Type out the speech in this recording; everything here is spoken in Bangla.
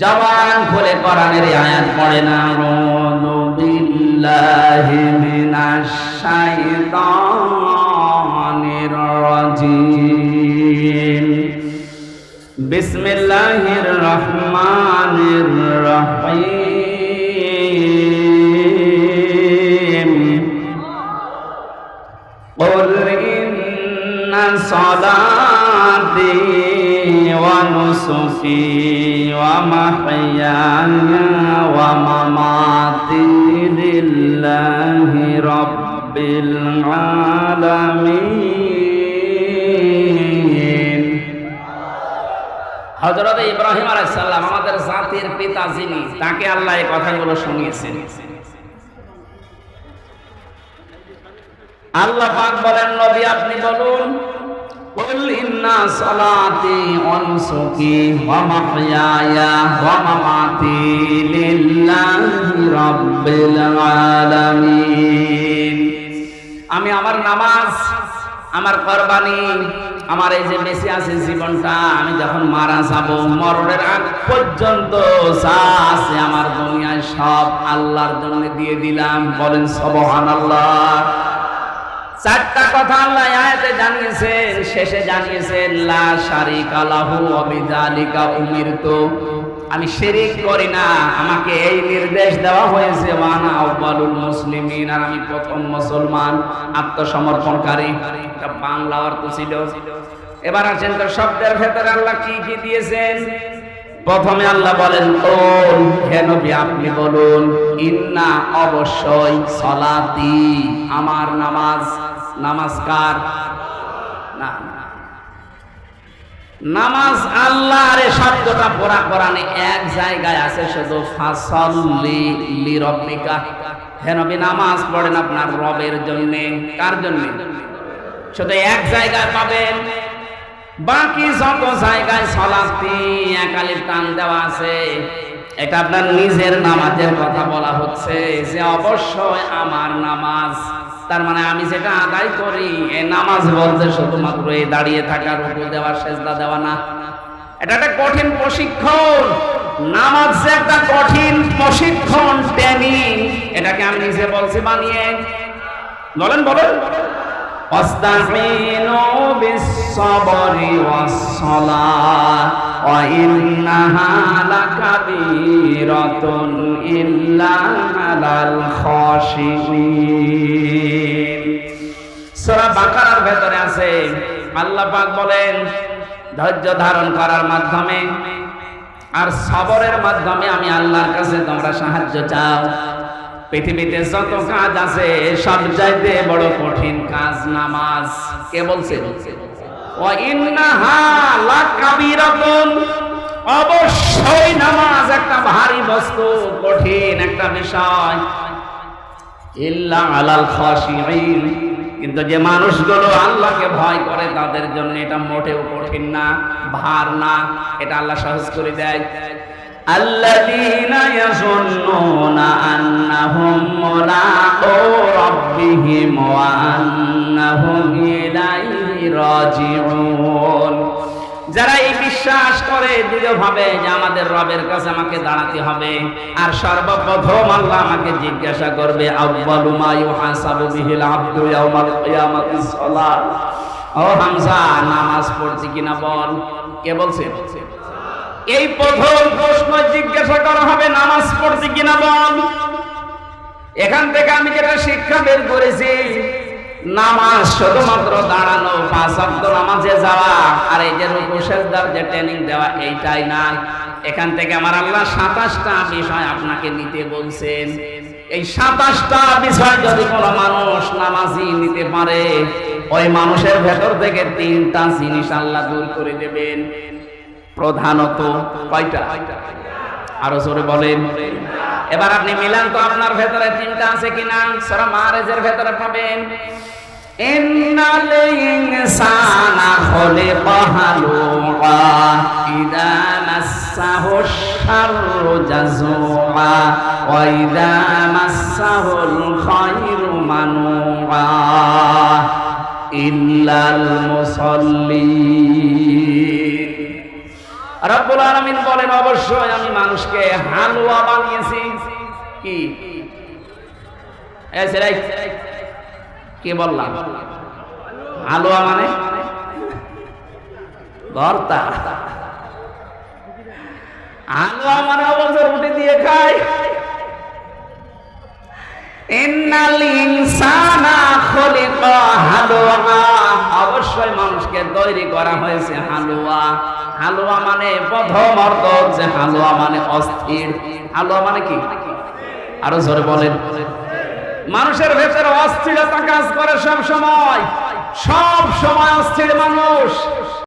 জবান খুলে কোরআনের আয়াত পড়ে না আউযু বিল্লাহি মিনাশ শাইতানির রাজিম বিসমিল্লাহির রহমানির রহিম قل إن صلاتي ونسكي ومحياي ومماتي لله رب العالمين হজরত ইব্রাহিম আলাইসাল্লাম আমাদের জাতির পিতা যিনি তাকে আল্লাহ এই কথাগুলো শুনিয়েছেন আল্লাহ পাক বলেন নবী আপনি বলুন قل إن صلاتي ونسكي ومحياي ومماتي لله رب العالمين আমি আমার নামাজ আমার কোরবানি আমার এই যে বেঁচে আছে জীবনটা আমি যখন মারা যাব মরণের আগ পর্যন্ত যা আছে আমার দুনিয়ায় সব আল্লাহর জন্য দিয়ে দিলাম বলেন সুবহানাল্লাহ চারটা কথা আল্লাহ আয়াতে জানিয়েছেন শেষে জানিয়েছেন, লা শারিকা লাহু ওয়া বিযালিকা উমিরতু। আমি শিরিক করি না, আমাকে এই নির্দেশ দেওয়া হয়েছে, ওয়ানা আউয়ালুল মুসলিমিন। আর আমি প্রথম মুসলমান, আত্মসমর্পণকারী। বাংলা অর্থ ছিল। এবার আছেন তো শব্দের ভেতরে আল্লাহ কি কি দিয়েছেন? প্রথমে আল্লাহ বলেন কোন হে নবী, আপনি বলুন, ইন্না অবশ্যই সলাতি, আমার নামাজ নামাজ নামাজ আল্লাহর এই শব্দটা পড়া কোরআনে এক জায়গায় আছে শুধু, ফাসল্লি লি রব্বিকা হে নবী, নামাজ পড়েন আপনার রবের জন্য। কার জন্য? শুধু এক জায়গায় পাবেন। বাকি যত জায়গায় সলাস্তি একালির টান দেওয়া আছে, এটা আপনার নিজের নামাজের কথা বলা হচ্ছে যে, অবশ্যই আমার নামাজ তার মানে আমি যেটা আদায় করি, এ নামাজ বলতে শুধুমাত্র এই দাঁড়িয়ে থাকার রুকু দেওয়া, সেজদা দেওয়া না। এটা একটা কঠিন প্রশিক্ষণ। নামাজ যে একটা কঠিন প্রশিক্ষণ টেনি এটাকে আমি নিজে বলছি বানিয়ে। বলেন বলেন। অস্তামিনু বিসসাবরি ওয়াস وإنها لكبيرة إلا على الخاشعين সূরা বাকারার ভেতরে আছে আল্লাহ পাক বলেন ধৈর্য ধারণ করার মাধ্যমে আর সবরের মাধ্যমে আমি আল্লাহর কাছে তোমরা সাহায্য চাও পৃথিবীতে যত কাজ আছে সব চাইতে বড় কঠিন কাজ নামাজ কে বলছে ও ইন্নাহা লাকাবিরাতুন অবশ্যই নামাজ একটা ভারী বস্তু কঠিন একটা বিষয় ইল্লা আলাল খাশিঈন কিন্তু যে মানুষগুলো আল্লাহকে ভয় করে তাদের জন্য এটা মোটেও কঠিন না ভার না এটা আল্লাহ সহজ করে দেয় الذين يظنون أنهم ملاقو ربهم وأنهم إليه راجعون যারা এই বিশ্বাস করে দৃঢ়ভাবে যে আমাদের রবের কাছে আমাকে দাঁড়াতে হবে, আর সর্বপ্রথম আল্লাহ আমাকে জিজ্ঞাসা করবে নামাজ পড়ছি কিনা বল? কে বলছে? এই প্রথম প্রশ্ন জিজ্ঞাসা করা হবে, নামাজ পড়ছি কিনা বল? এখান থেকে আমি যেটা শিক্ষা বের করেছি নামাজ শুধুমাত্র দাঁড়ানো পাঁচ অব্দ নামাজে যাওয়া, আর এই যে রুকু যে ট্রেনিং দেওয়া, এইটাই না এখান থেকে আমার আল্লাহ সাতাশটা বিষয় আপনাকে নিতে বলছেন। এই সাতাশটা বিষয় যদি কোনো মানুষ নামাজি নিতে পারে, ওই মানুষের ভেতর থেকে তিনটা জিনিস আল্লাহ দূর করে দেবেন। প্রধানত কয়টা? আরও জোরে বলেন। এবার আপনি মিলান তো আপনার ভেতরে তিনটা আছে কিনা? সরা মারেজের ভেতরে পাবেন। ইন্নাল ইনসানা খুলিকা হালুআ ইদা মাসসাহু শাররু জাজুআ ওয়া ইদা মাসসাহুল খায়রু মানুআ ইল্লাল মুসাল্লিন। রব্বুল আলামিন বলেন, অবশ্যই আমি মানুষকে হালুয়া বানিয়েছি। কি? এই কি বললাম? হালুয়া মানে? ভর্তা। হালুয়া মানে অবশ্য রুটি দিয়ে খায়। অবশ্যই মানুষকে তৈরি করা হয়েছে হালুয়া। হালুয়া মানে প্রথম অর্থ যে হালুয়া মানে অস্থির। হালুয়া মানে কি? আরও জোরে বলেন। মানুষের ভেতরে অস্থিরতা কাজ করে সব সময় সব সময় অস্থির মানুষ।